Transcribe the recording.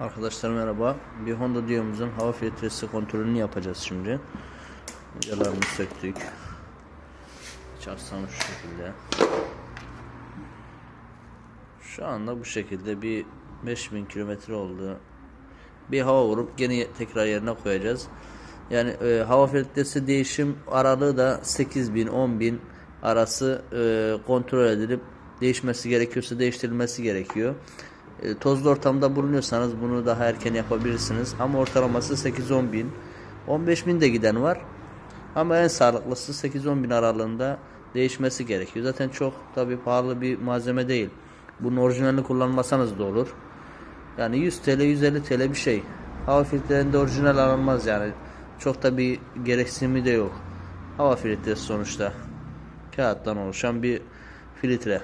Arkadaşlar merhaba. Bir Honda Dio'muzun hava filtresi kontrolünü yapacağız şimdi. Vidalarını söktük. Çarsam şu şekilde. Şu anda bu şekilde bir 5000 kilometre oldu. Bir hava vurup gene tekrar yerine koyacağız. Yani e, hava filtresi değişim aralığı da 8000 10000 arası e, kontrol edilip değişmesi gerekiyorsa değiştirilmesi gerekiyor. E, tozlu ortamda bulunuyorsanız bunu daha erken yapabilirsiniz. Ama ortalaması 8-10 bin. 15 bin de giden var. Ama en sağlıklısı 8-10 bin aralığında değişmesi gerekiyor. Zaten çok tabi pahalı bir malzeme değil. Bunun orijinalini kullanmasanız da olur. Yani 100 TL 150 TL bir şey. Hava filtrelerinde orijinal alınmaz yani. Çok da bir gereksinimi de yok. Hava filtresi sonuçta. Kağıttan oluşan bir filtre.